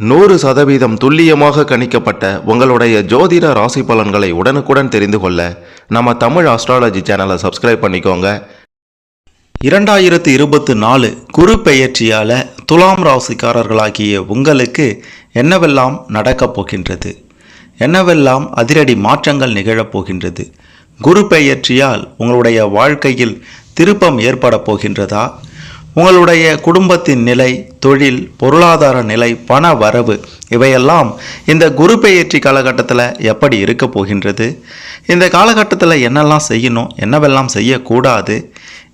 நூறு சதவீதம் துல்லியமாக கணிக்கப்பட்ட உங்களுடைய ஜோதிட ராசி பலன்களை உடனுக்குடன் தெரிந்து கொள்ள நம்ம தமிழ் ஆஸ்ட்ராலஜி சேனலை சப்ஸ்கிரைப் பண்ணிக்கோங்க. இரண்டாயிரத்து இருபத்து நாலு குரு பெயர்ச்சியால் துலாம் ராசிக்காரர்களாகிய உங்களுக்கு என்னவெல்லாம் நடக்கப் போகின்றது? என்னவெல்லாம் அதிரடி மாற்றங்கள் நிகழப் போகின்றது? குரு பெயர்ச்சியால் உங்களுடைய வாழ்க்கையில் திருப்பம் ஏற்பட போகின்றதா? உங்களுடைய குடும்பத்தின் நிலை தொழில் பொருளாதார நிலை பண வரவு இவையெல்லாம் இந்த குரு பெயர்ச்சி காலகட்டத்தில் எப்படி இருக்க போகின்றது? இந்த காலகட்டத்தில் என்னெல்லாம் செய்யணும் என்னவெல்லாம் செய்யக்கூடாது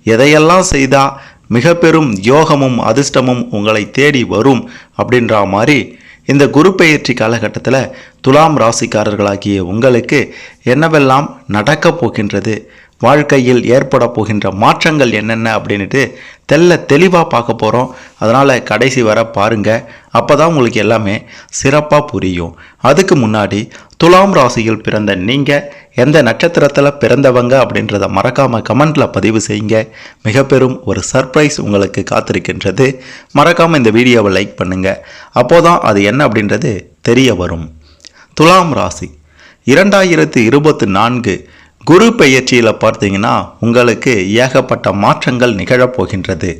எதையெல்லாம் செய்தால் மிக பெரும் யோகமும் அதிர்ஷ்டமும் உங்களை தேடி வரும் அப்படின்ற மாதிரி இந்த குரு பெயர்ச்சி காலகட்டத்தில் துலாம் ராசிக்காரர்களாகிய உங்களுக்கு என்னவெல்லாம் நடக்கப் போகின்றது? வாழ்க்கையில் ஏற்பட போகின்ற மாற்றங்கள் என்னென்ன அப்படின்ட்டு தெல்ல தெளிவாக பார்க்க போகிறோம் அதனால் கடைசி வர பாருங்கள் அப்போ தான் உங்களுக்கு எல்லாமே சிறப்பாக புரியும். அதுக்கு முன்னாடி துலாம் ராசியில் பிறந்த நீங்கள் எந்த நட்சத்திரத்தில் பிறந்தவங்க அப்படின்றத மறக்காமல் கமெண்ட்டில் பதிவு செய்யுங்க. மிக பெரும் ஒரு சர்ப்ரைஸ் உங்களுக்கு காத்திருக்கின்றது. மறக்காமல் இந்த வீடியோவை லைக் பண்ணுங்கள் அப்போதான் அது என்ன அப்படின்றது தெரிய வரும். துலாம் ராசி. இரண்டாயிரத்து இருபத்து நான்கு குரு பெயர்ச்சியில் பார்த்தீங்கன்னா உங்களுக்கு ஏகப்பட்ட மாற்றங்கள் நிகழப்போகின்றது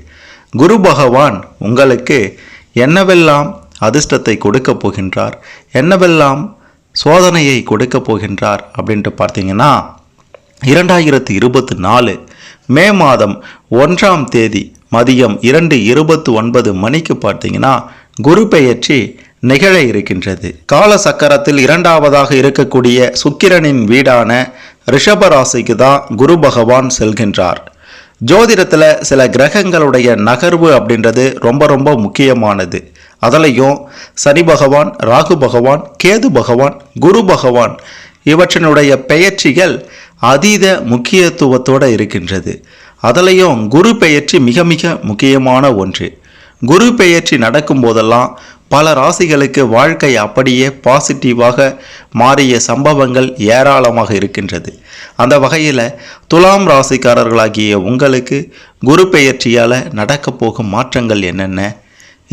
குரு பகவான் உங்களுக்கு என்னவெல்லாம் அதிர்ஷ்டத்தை கொடுக்க போகின்றார் என்னவெல்லாம் சோதனையை கொடுக்க போகின்றார் அப்படின்ட்டு பார்த்தீங்கன்னா இரண்டாயிரத்து இருபத்தி நாலு மே மாதம் ஒன்றாம் தேதி மதியம் இரண்டு இருபத்து ஒன்பது மணிக்கு பார்த்தீங்கன்னா குரு பெயர்ச்சி நிகழ இருக்கின்றது. கால சக்கரத்தில் இரண்டாவதாக இருக்கக்கூடிய சுக்கிரனின் வீடான ரிஷபராசிக்கு தான் குரு பகவான் செல்கின்றார். ஜோதிடத்தில் சில கிரகங்களுடைய நகர்வு அப்படின்றது ரொம்ப ரொம்ப முக்கியமானது. அதுலேயும் சனி பகவான் ராகு பகவான் கேது பகவான் குரு பகவான் இவற்றினுடைய பெயர்ச்சிகள் அதீத முக்கியத்துவத்தோடு இருக்கின்றது. அதுலேயும் குரு பெயர்ச்சி மிக மிக முக்கியமான ஒன்று. குரு பெயர்ச்சி நடக்கும் போதெல்லாம் பல ராசிகளுக்கு வாழ்க்கை அப்படியே பாசிட்டிவாக மாறிய சம்பவங்கள் ஏராளமாக இருக்கின்றது. அந்த வகையில் துலாம் ராசிக்காரர்களாகிய உங்களுக்கு குரு பெயர்ச்சியால் நடக்கப் போகும் மாற்றங்கள் என்னென்ன?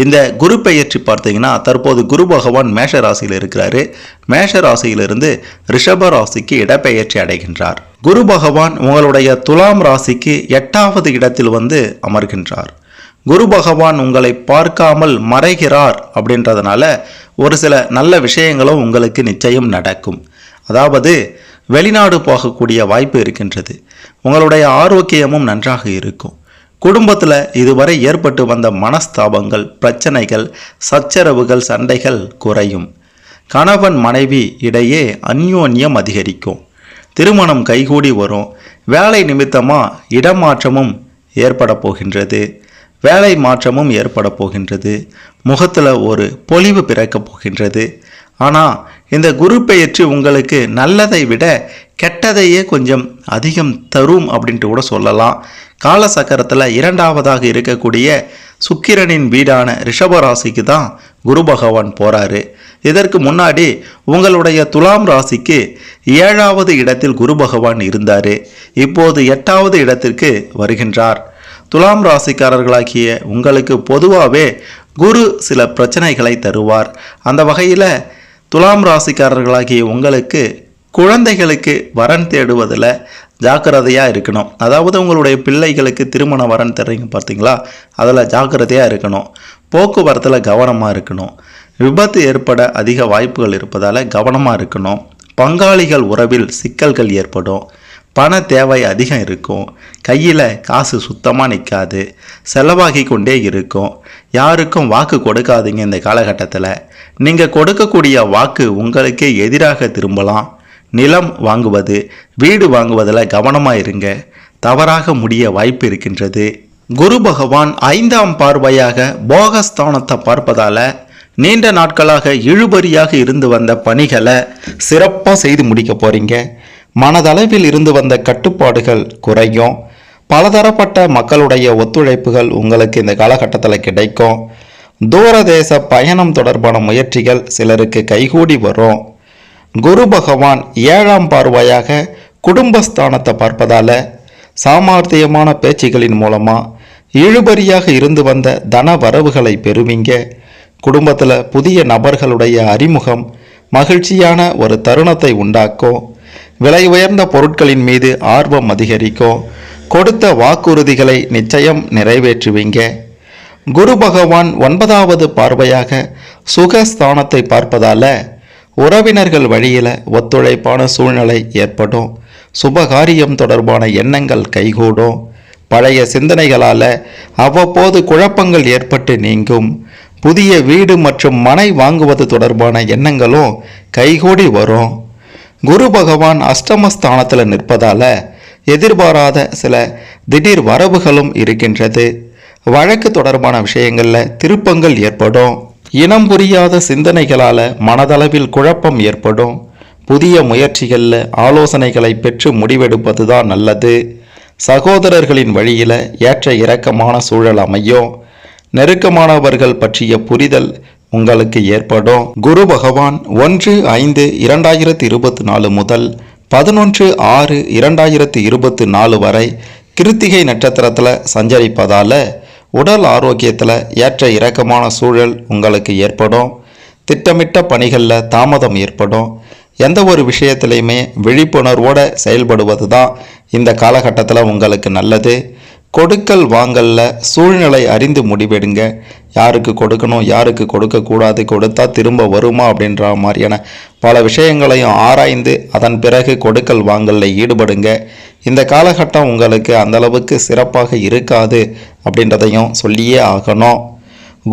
இந்த குரு பெயர்ச்சி பார்த்தீங்கன்னா தற்போது குரு பகவான் மேஷ ராசியில் இருக்கிறாரு. மேஷ ராசியிலிருந்து ரிஷப ராசிக்கு இடப்பெயர்ச்சி அடைகின்றார். குரு பகவான் உங்களுடைய துலாம் ராசிக்கு எட்டாவது இடத்தில் வந்து அமர்கின்றார். குரு பகவான் உங்களை பார்க்காமல் மறைகிறார் அப்படின்றதுனால ஒரு சில நல்ல விஷயங்களும் உங்களுக்கு நிச்சயம் நடக்கும். அதாவது வெளிநாடு போகக்கூடிய வாய்ப்பு இருக்கின்றது. உங்களுடைய ஆரோக்கியமும் நன்றாக இருக்கும். குடும்பத்தில் இதுவரை ஏற்பட்டு வந்த மனஸ்தாபங்கள் பிரச்சனைகள் சச்சரவுகள் சண்டைகள் குறையும். கணவன் மனைவி இடையே அந்யோன்யம் அதிகரிக்கும். திருமணம் கைகூடி வரும். வேலை நிமித்தமாக இடமாற்றமும் ஏற்பட போகின்றது. வேலை மாற்றமும் ஏற்பட போகின்றது. முகத்தில் ஒரு பொலிவு பிறக்கப் போகின்றது. ஆனால் இந்த குரு பெயர்ச்சி உங்களுக்கு நல்லதை விட கெட்டதையே கொஞ்சம் அதிகம் தரும் அப்படின்ட்டு கூட சொல்லலாம். காலசக்கரத்தில் இரண்டாவதாக இருக்கக்கூடிய சுக்கிரனின் வீடான ரிஷபராசிக்கு தான் குரு பகவான் போகிறாரு இதற்கு முன்னாடி உங்களுடைய துலாம் ராசிக்கு ஏழாவது இடத்தில் குரு பகவான் இருந்தார். இப்போது எட்டாவது இடத்திற்கு வருகின்றார். துலாம் ராசிக்காரர்களாகிய உங்களுக்கு பொதுவாகவே குரு சில பிரச்சனைகளை தருவார். அந்த வகையில் துலாம் ராசிக்காரர்களாகிய உங்களுக்கு குழந்தைகளுக்கு வரன் தேடுவதில் ஜாக்கிரதையாக இருக்கணும். அதாவது உங்களுடைய பிள்ளைகளுக்கு திருமண வரன் தர்றீங்க பார்த்தீங்களா? அதில் ஜாக்கிரதையாக இருக்கணும். போக்குவரத்தில் கவனமாக இருக்கணும். விபத்து ஏற்பட அதிக வாய்ப்புகள் இருப்பதால் கவனமாக இருக்கணும். பங்காளிகள் உறவில் சிக்கல்கள் ஏற்படும். பண தேவை அதிகம் இருக்கும். கையில் காசு சுத்தமாக நிற்காது செலவாகி கொண்டே இருக்கும். யாருக்கும் வாக்கு கொடுக்காதீங்க இந்த காலகட்டத்தில். நீங்கள் கொடுக்கக்கூடிய வாக்கு உங்களுக்கே எதிராக திரும்பலாம். நிலம் வாங்குவது வீடு வாங்குவதில் கவனமாக இருங்க. தவறாக முடிய வாய்ப்பு இருக்கின்றது. குரு பகவான் ஐந்தாம் பார்வையாக போகஸ்தானத்தை பார்ப்பதால் நீண்ட நாட்களாக இழுபறியாக இருந்து வந்த பணிகளை சிறப்பாக செய்து முடிக்க போகிறீங்க மனதளவில் இருந்து வந்த கட்டுப்பாடுகள் குறையும். பலதரப்பட்ட மக்களுடைய ஒத்துழைப்புகள் உங்களுக்கு இந்த காலகட்டத்தில் கிடைக்கும். தூரதேச பயணம் தொடர்பான முயற்சிகள் சிலருக்கு கைகூடி வரும். குரு பகவான் ஏழாம் பார்வையாக குடும்பஸ்தானத்தை பார்ப்பதால சாமர்த்தியமான பேச்சுகளின் மூலமாக இழுபறியாக இருந்து வந்த தன வரவுகளை பெறுவீங்க. குடும்பத்தில் புதிய நபர்களுடைய அறிமுகம் மகிழ்ச்சியான ஒரு தருணத்தை உண்டாக்கும். விலை உயர்ந்த பொருட்களின் மீது ஆர்வம் அதிகரிக்கும் கொடுத்த வாக்குறுதிகளை நிச்சயம் நிறைவேற்றுவீங்க. குரு பகவான் ஒன்பதாவது பார்வையாக சுகஸ்தானத்தை பார்ப்பதால உறவினர்கள் வழியில் ஒத்துழைப்பான சூழ்நிலை ஏற்படும். சுபகாரியம் தொடர்பான எண்ணங்கள் கைகூடும். பழைய சிந்தனைகளால் அவ்வப்போது குழப்பங்கள் ஏற்பட்டு நீங்கும். புதிய வீடு மற்றும் மனை வாங்குவது தொடர்பான எண்ணங்களும் கைகூடி வரும். குரு பகவான் அஷ்டமஸ்தானத்தில் நிற்பதால எதிர்பாராத சில திடீர் வரவுகளும் இருக்கின்றது. வழக்கு தொடர்பான விஷயங்களில் திருப்பங்கள் ஏற்படும். இனம் புரியாத சிந்தனைகளால் மனதளவில் குழப்பம் ஏற்படும். புதிய முயற்சிகளில் ஆலோசனைகளை பெற்று முடிவெடுப்பது தான் நல்லது. சகோதரர்களின் வழியில் ஏற்ற இறக்கமான சூழல் அமையும். நெருக்கமானவர்கள் பற்றிய புரிதல் உங்களுக்கு ஏற்படும் குரு பகவான் ஒன்று ஐந்து இரண்டாயிரத்தி இருபத்தி நாலு முதல் பதினொன்று ஆறு இரண்டாயிரத்தி இருபத்தி நாலு வரை கிருத்திகை நட்சத்திரத்தில் சஞ்சரிப்பதால் உடல் ஆரோக்கியத்தில் ஏற்ற இறக்கமான சூழல் உங்களுக்கு ஏற்படும் திட்டமிட்ட பணிகளில் தாமதம் ஏற்படும் எந்த ஒரு விஷயத்திலையுமே விழிப்புணர்வோடு செயல்படுவது தான் இந்த காலகட்டத்தில் உங்களுக்கு நல்லது. கொடுக்கல் வாங்கல்ல சூழ்நிலை அறிந்து முடிவெடுங்க. யாருக்கு கொடுக்கணும் யாருக்கு கொடுக்கக்கூடாது கொடுத்தா திரும்ப வருமா அப்படின்ற மாதிரியான பல விஷயங்களையும் ஆராய்ந்து அதன் பிறகு கொடுக்கல் வாங்கல்ல ஈடுபடுங்க. இந்த காலகட்டம் உங்களுக்கு அந்த அளவுக்கு சிறப்பாக இருக்காது அப்படின்றதையும் சொல்லியே ஆகணும்.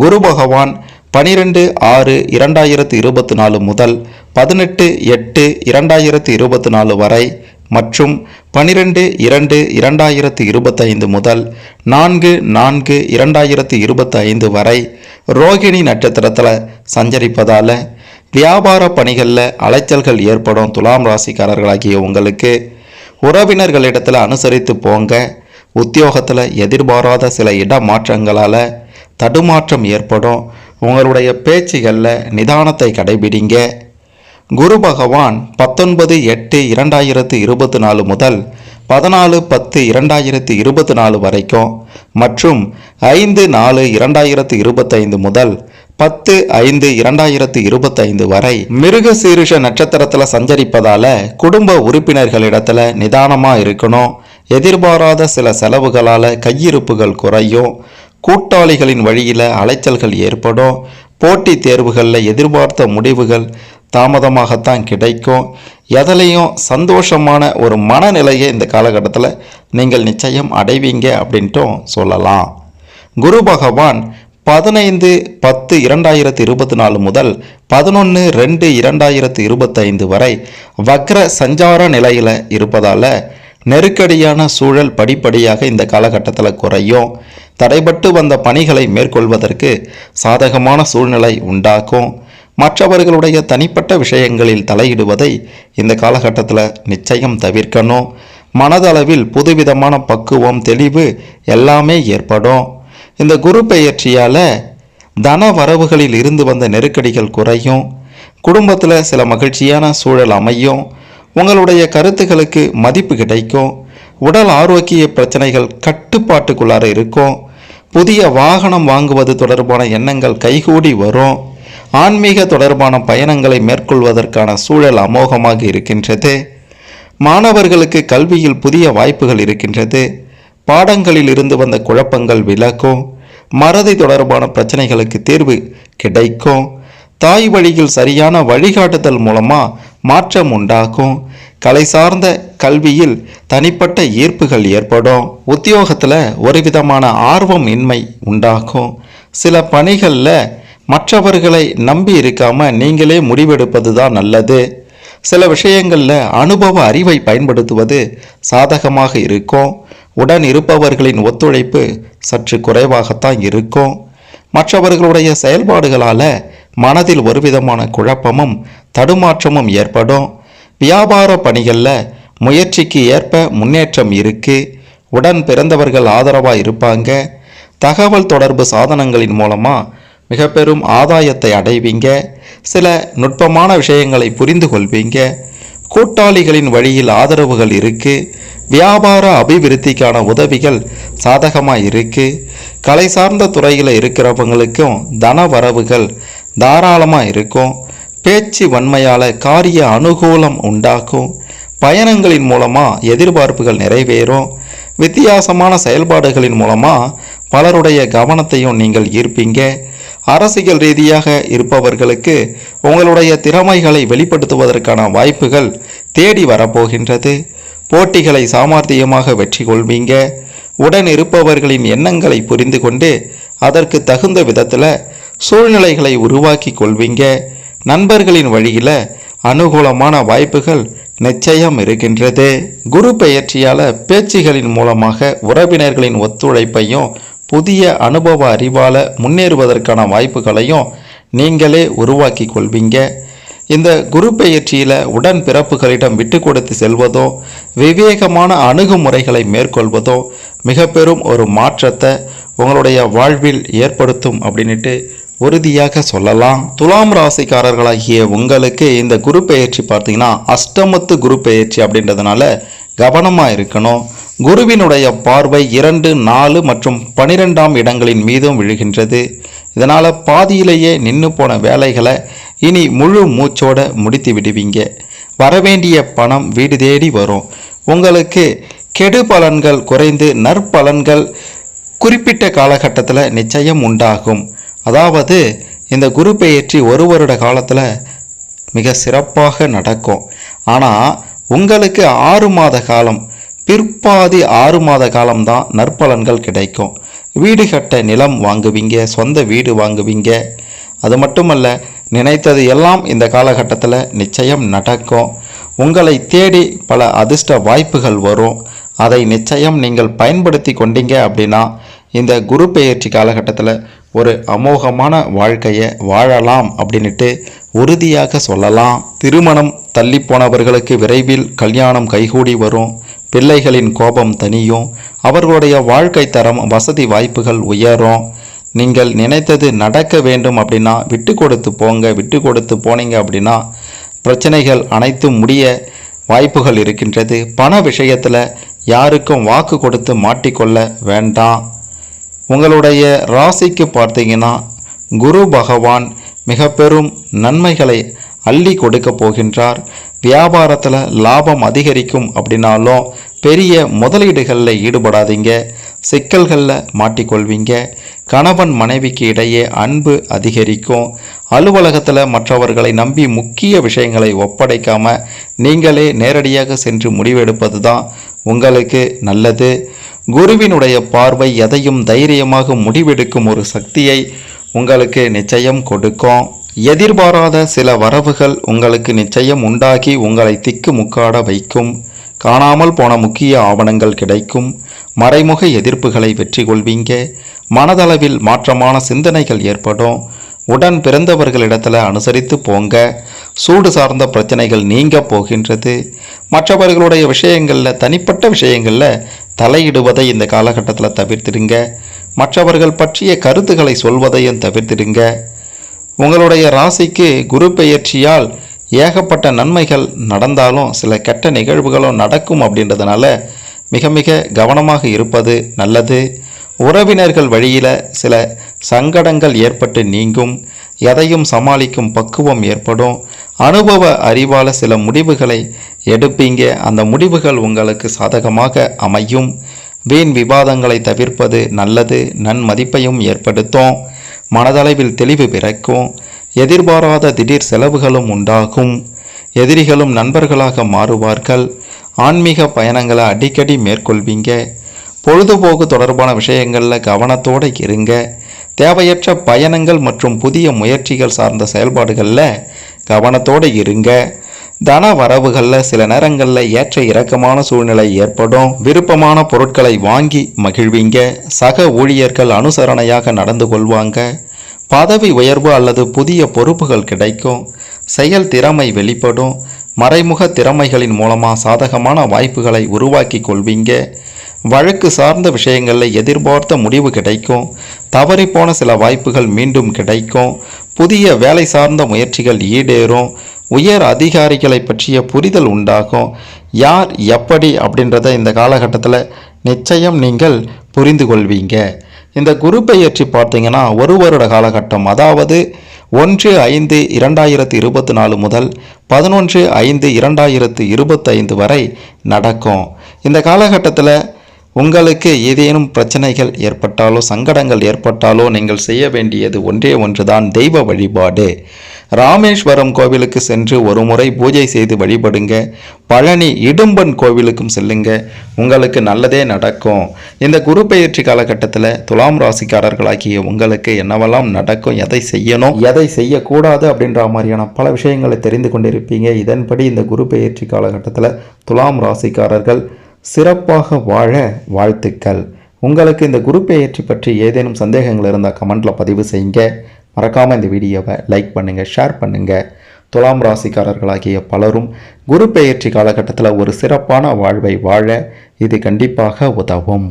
குரு பகவான் பனிரெண்டு ஆறு இரண்டாயிரத்து இருபத்தி நாலு முதல் பதினெட்டு எட்டு இரண்டாயிரத்து இருபத்தி நாலு வரை மற்றும் பனிரெண்டு இரண்டு இரண்டாயிரத்து இருபத்தைந்து முதல் நான்கு நான்கு இரண்டாயிரத்து இருபத்தைந்து வரை ரோகிணி நட்சத்திரத்தில் சஞ்சரிப்பதால் வியாபார பணிகளில் அலைச்சல்கள் ஏற்படும் துலாம் ராசிக்காரர்களாகிய உங்களுக்கு உறவினர்களிடத்தில் அனுசரித்து போங்க. உத்தியோகத்தில் எதிர்பாராத சில இடமாற்றங்களால் தடுமாற்றம் ஏற்படும். உங்களுடைய பேச்சுகளில் நிதானத்தை கடைபிடிங்க. குரு பகவான் பத்தொன்பது எட்டு இரண்டாயிரத்து இருபத்தி நாலு முதல் பதினாலு பத்து இரண்டாயிரத்து இருபத்தி நாலு வரைக்கும் மற்றும் ஐந்து நாலு இரண்டாயிரத்து இருபத்தைந்து முதல் பத்து ஐந்து இரண்டாயிரத்து இருபத்தைந்து வரை மிருக சீருஷ நட்சத்திரத்தில் சஞ்சரிப்பதால் குடும்ப உறுப்பினர்களிடத்தில் நிதானமாக இருக்கணும். எதிர்பாராத சில செலவுகளால் கையிருப்புகள் குறையும். கூட்டாளிகளின் வழியில் அலைச்சல்கள் ஏற்படும். போட்டித் தேர்வுகளில் எதிர்பார்த்த முடிவுகள் தாமதமாகத்தான் கிடைக்கும். எதுலேயும் சந்தோஷமான ஒரு மனநிலையை இந்த காலகட்டத்தில் நீங்கள் நிச்சயம் அடைவீங்க அப்படின்ட்டும் சொல்லலாம். குரு பகவான் பதினைந்து பத்து இரண்டாயிரத்து இருபத்தி நாலு முதல் பதினொன்று ரெண்டு இரண்டாயிரத்து இருபத்தைந்து வரை வக்ர சஞ்சார நிலையில் இருப்பதால் நெருக்கடியான சூழல் படிப்படியாக இந்த காலகட்டத்தில் குறையும். தடைபட்டு வந்த பணிகளை மேற்கொள்வதற்கு சாதகமான சூழ்நிலை உண்டாக்கும் மற்றவர்களுடைய தனிப்பட்ட விஷயங்களில் தலையிடுவதை இந்த காலகட்டத்தில் நிச்சயம் தவிர்க்கணும். மனதளவில் புதுவிதமான பக்குவம் தெளிவு எல்லாமே ஏற்படும். இந்த குரு பெயர்ச்சியால் தன வரவுகளில் இருந்து வந்த நெருக்கடிகள் குறையும். குடும்பத்தில் சில மகிழ்ச்சியான சூழல் அமையும். உங்களுடைய கருத்துக்களுக்கு மதிப்பு கிடைக்கும். உடல் ஆரோக்கிய பிரச்சனைகள் கட்டுப்பாட்டுக்குள்ளார இருக்கும். புதிய வாகனம் வாங்குவது தொடர்பான எண்ணங்கள் கைகூடி வரும். ஆன்மீக தொடர்பான பயணங்களை மேற்கொள்வதற்கான சூழல் அமோகமாக இருக்கின்றது. மாணவர்களுக்கு கல்வியில் புதிய வாய்ப்புகள் இருக்கின்றது. பாடங்களில் இருந்து வந்த குழப்பங்கள் விலகும். மறதி தொடர்பான பிரச்சனைகளுக்கு தீர்வு கிடைக்கும். தாய் வழியில் சரியான வழிகாட்டுதல் மூலமா மாற்றம் உண்டாகும். கலை சார்ந்த கல்வியில் தனிப்பட்ட ஈர்ப்புகள் ஏற்படும். உத்தியோகத்தில் ஒரு விதமான ஆர்வம் இன்மை உண்டாகும். சில பணிகளில் மற்றவர்களை நம்பி இருக்காம நீங்களே முடிவெடுப்பது தான் நல்லது. சில விஷயங்களில் அனுபவ அறிவை பயன்படுத்துவது சாதகமாக இருக்கும். உடன் இருப்பவர்களின் ஒத்துழைப்பு சற்று குறைவாகத்தான் இருக்கும். மற்றவர்களுடைய செயல்பாடுகளால் மனதில் ஒரு விதமான குழப்பமும் தடுமாற்றமும் ஏற்படும். வியாபார பணிகளில் முயற்சிக்கு ஏற்ப முன்னேற்றம் இருக்கு. உடன் பிறந்தவர்கள் ஆதரவாக இருப்பாங்க. தகவல் தொடர்பு சாதனங்களின் மூலமாக மிக பெரும் ஆதாயத்தை அடைவீங்க. சில நுட்பமான விஷயங்களை புரிந்து கொள்வீங்க. கூட்டாளிகளின் வழியில் ஆதரவுகள் இருக்கு. வியாபார அபிவிருத்திக்கான உதவிகள் சாதகமாக இருக்கு. கலை சார்ந்த துறையில் இருக்கிறவங்களுக்கும் தன வரவுகள் தாராளமாக இருக்கும். பேச்சு வன்மையால் காரிய அனுகூலம் உண்டாக்கும். பயணங்களின் மூலமாக எதிர்பார்ப்புகள் நிறைவேறும். வித்தியாசமான செயல்பாடுகளின் மூலமாக பலருடைய கவனத்தையும் நீங்கள் ஈர்ப்பீங்க. அரசியல் ரீதியாக இருப்பவர்களுக்கு உங்களுடைய திறமைகளை வெளிப்படுத்துவதற்கான வாய்ப்புகள் தேடி வரப்போகின்றது. போட்டிகளை சாமர்த்தியமாக வெற்றி கொள்வீங்க. உடன் இருப்பவர்களின் எண்ணங்களை புரிந்து கொண்டு அதற்கு தகுந்த விதத்தில் சூழ்நிலைகளை உருவாக்கி கொள்வீங்க. நண்பர்களின் வழியில் அனுகூலமான வாய்ப்புகள் நிச்சயம் இருக்கின்றது. குரு பெயர்ச்சியால் பேச்சுகளின் மூலமாக உறவினர்களின் ஒத்துழைப்பையும் புதிய அனுபவ அறிவால் முன்னேறுவதற்கான வாய்ப்புகளையும் நீங்களே உருவாக்கி கொள்வீங்க இந்த குரு பெயர்ச்சியில் உடன் பிறப்புகளிடம் விட்டு கொடுத்து செல்வதோ விவேகமான அணுகுமுறைகளை மேற்கொள்வதோ மிக பெரும் ஒரு மாற்றத்தை உங்களுடைய வாழ்வில் ஏற்படுத்தும் அப்படின்ட்டு உறுதியாக சொல்லலாம். துலாம் ராசிக்காரர்களாகிய உங்களுக்கு இந்த குரு பெயர்ச்சி பார்த்தீங்கன்னா அஷ்டமத்து குரு பெயர்ச்சி அப்படின்றதுனால கவனமாக இருக்கணும் குருவினுடைய பார்வை இரண்டு நாலு மற்றும் பனிரெண்டாம் இடங்களின் மீதும் விழுகின்றது. இதனால் பாதியிலேயே நின்று போன வேலைகளை இனி முழு மூச்சோட முடித்து விடுவீங்க. வரவேண்டிய பணம் வீடு தேடி வரும். உங்களுக்கு கெடு பலன்கள் குறைந்து நற்பலன்கள் குறிப்பிட்ட காலகட்டத்தில் நிச்சயம் உண்டாகும். அதாவது இந்த குரு பெயர்ச்சி ஒரு வருட காலத்தில் மிக சிறப்பாக நடக்கும். ஆனால் உங்களுக்கு ஆறு மாத காலம் பிற்பாதி ஆறு மாத காலம்தான் நற்பலன்கள் கிடைக்கும். வீடு கட்ட நிலம் வாங்குவீங்க சொந்த வீடு வாங்குவீங்க. அது மட்டுமல்ல நினைத்தது எல்லாம் இந்த காலகட்டத்தில் நிச்சயம் நடக்கும். உங்களை தேடி பல அதிர்ஷ்ட வாய்ப்புகள் வரும். அதை நிச்சயம் நீங்கள் பயன்படுத்தி கொண்டீங்க அப்படின்னா இந்த குரு பெயர்ச்சி காலகட்டத்தில் ஒரு அமோகமான வாழ்க்கையை வாழலாம் அப்படின்ட்டு உறுதியாக சொல்லலாம். திருமணம் தள்ளி போனவர்களுக்கு விரைவில் கல்யாணம் கைகூடி வரும். பிள்ளைகளின் கோபம் தனியும் அவர்களுடைய வாழ்க்கை தரம் வசதி வாய்ப்புகள் உயரும். நீங்கள் நினைத்தது நடக்க வேண்டும் அப்படின்னா விட்டு கொடுத்து போங்க விட்டு கொடுத்து போனீங்க அப்படின்னா பிரச்சனைகள் அனைத்தும் முடிய வாய்ப்புகள் இருக்கின்றது. பண விஷயத்தில் யாருக்கும் வாக்கு கொடுத்து மாட்டிக்கொள்ள வேண்டாம். உங்களுடைய ராசிக்கு பார்த்தீங்கன்னா குரு பகவான் மிக பெரும் நன்மைகளை அள்ளி கொடுக்க போகின்றார். வியாபாரத்தில் லாபம் அதிகரிக்கும் அப்படின்னாலும் பெரிய முதலீடுகளில் ஈடுபடாதீங்க. சிக்கல்களில் மாட்டிக்கொள்வீங்க. கணவன் மனைவிக்கு இடையே அன்பு அதிகரிக்கும். அலுவலகத்தில் மற்றவர்களை நம்பி முக்கிய விஷயங்களை ஒப்படைக்காமல் நீங்களே நேரடியாக சென்று முடிவெடுப்பது தான் உங்களுக்கு நல்லது. குருவினுடைய பார்வை எதையும் தைரியமாக முடிவெடுக்கும் ஒரு சக்தியை உங்களுக்கு நிச்சயம் கொடுக்கும். எதிர்பாராத சில வரவுகள் உங்களுக்கு நிச்சயம் உண்டாகி உங்களை திக்கு முக்காட வைக்கும். காணாமல் போன முக்கிய ஆவணங்கள் கிடைக்கும். மறைமுக எதிர்ப்புகளை வெற்றி கொள்வீங்க மனதளவில் மாற்றமான சிந்தனைகள் ஏற்படும். உடன் பிறந்தவர்களிடத்தில் அனுசரித்து போங்க. சூடு சார்ந்த பிரச்சனைகள் நீங்க போகின்றது. மற்றவர்களுடைய விஷயங்களில் தனிப்பட்ட விஷயங்களில் தலையிடுவதை இந்த காலகட்டத்தில் தவிர்த்திடுங்க. மற்றவர்கள் பற்றிய கருத்துக்களை சொல்வதையும் தவிர்த்திடுங்க. உங்களுடைய ராசிக்கு குரு பெயர்ச்சியால் ஏகப்பட்ட நன்மைகள் நடந்தாலும் சில கெட்ட நிகழ்வுகளும் நடக்கும் அப்படின்றதுனால மிக மிக கவனமாக இருப்பது நல்லது. உறவினர்கள் வழியில் சில சங்கடங்கள் ஏற்பட்டு நீங்கும். எதையும் சமாளிக்கும் பக்குவம் ஏற்படும். அனுபவ அறிவால் சில முடிவுகளை எடுப்பீங்க. அந்த முடிவுகள் உங்களுக்கு சாதகமாக அமையும். வீண் விவாதங்களை தவிர்ப்பது நல்லது. நன்மதிப்பையும் ஏற்படுத்தும். மனதளவில் தெளிவு பிறக்கும். எதிர்பாராத திடீர் செலவுகளும் உண்டாகும். எதிரிகளும் நண்பர்களாக மாறுவார்கள். ஆன்மீக பயணங்களை அடிக்கடி மேற்கொள்வீங்க. பொழுதுபோக்கு தொடர்பான விஷயங்களில் கவனத்தோடு இருங்க. தேவையற்ற பயணங்கள் மற்றும் புதிய முயற்சிகள் சார்ந்த செயல்பாடுகளில் கவனத்தோடு இருங்க. தன வரவுகளில் சில நேரங்களில் ஏற்ற இறக்கமான சூழ்நிலை ஏற்படும். விருப்பமான பொருட்களை வாங்கி மகிழ்வீங்க. சக ஊழியர்கள் அனுசரணையாக நடந்து கொள்வாங்க. பதவி உயர்வு அல்லது புதிய பொறுப்புகள் கிடைக்கும். செயல் திறமை வெளிப்படும். மறைமுக திறமைகளின் மூலமாக சாதகமான வாய்ப்புகளை உருவாக்கி கொள்வீங்க. வழக்கு சார்ந்த விஷயங்களில் எதிர்பார்த்த முடிவு கிடைக்கும். தவறிப்போன சில வாய்ப்புகள் மீண்டும் கிடைக்கும். புதிய வேலை சார்ந்த முயற்சிகள் ஈடேறும். உயர் அதிகாரிகளை பற்றிய புரிதல் உண்டாகும். யார் எப்படி அப்படின்றத இந்த காலகட்டத்தில் நிச்சயம் நீங்கள் புரிந்து கொள்வீங்க. இந்த குரு பெயர்ச்சி பார்த்தீங்கன்னா ஒரு வருட காலகட்டம். அதாவது ஒன்று ஐந்து இரண்டாயிரத்தி இருபத்தி நாலு முதல் பதினொன்று ஐந்து இரண்டாயிரத்து இருபத்தைந்து வரை நடக்கும். இந்த காலகட்டத்தில் உங்களுக்கு ஏதேனும் பிரச்சனைகள் ஏற்பட்டாலோ சங்கடங்கள் ஏற்பட்டாலோ நீங்கள் செய்ய வேண்டியது ஒன்றே ஒன்றுதான் தெய்வ வழிபாடு. ராமேஸ்வரம் கோவிலுக்கு சென்று ஒரு முறை பூஜை செய்து வழிபடுங்க. பழனி இடும்பன் கோவிலுக்கும் செல்லுங்க. உங்களுக்கு நல்லதே நடக்கும். இந்த குரு பயிற்சி காலகட்டத்தில் துலாம் ராசிக்காரர்களாகிய உங்களுக்கு என்னவெல்லாம் நடக்கும் எதை செய்யணும் எதை செய்யக்கூடாது அப்படின்ற மாதிரியான பல விஷயங்களை தெரிந்து கொண்டிருப்பீங்க. இதன்படி இந்த குரு பயிற்சி காலகட்டத்தில் துலாம் ராசிக்காரர்கள் சிறப்பாக வாழ வாழ்த்துக்கள். உங்களுக்கு இந்த குரு பெயர்ச்சி பற்றி ஏதேனும் சந்தேகங்கள் இருந்தால் கமெண்ட்டில் பதிவு செய்யுங்க. மறக்காமல் இந்த வீடியோவை லைக் பண்ணுங்கள் ஷேர் பண்ணுங்கள் துலாம் ராசிக்காரர்களாகிய பலரும் குரு பெயர்ச்சி காலகட்டத்தில் ஒரு சிறப்பான வாழ்வை வாழ இது கண்டிப்பாக உதவும்.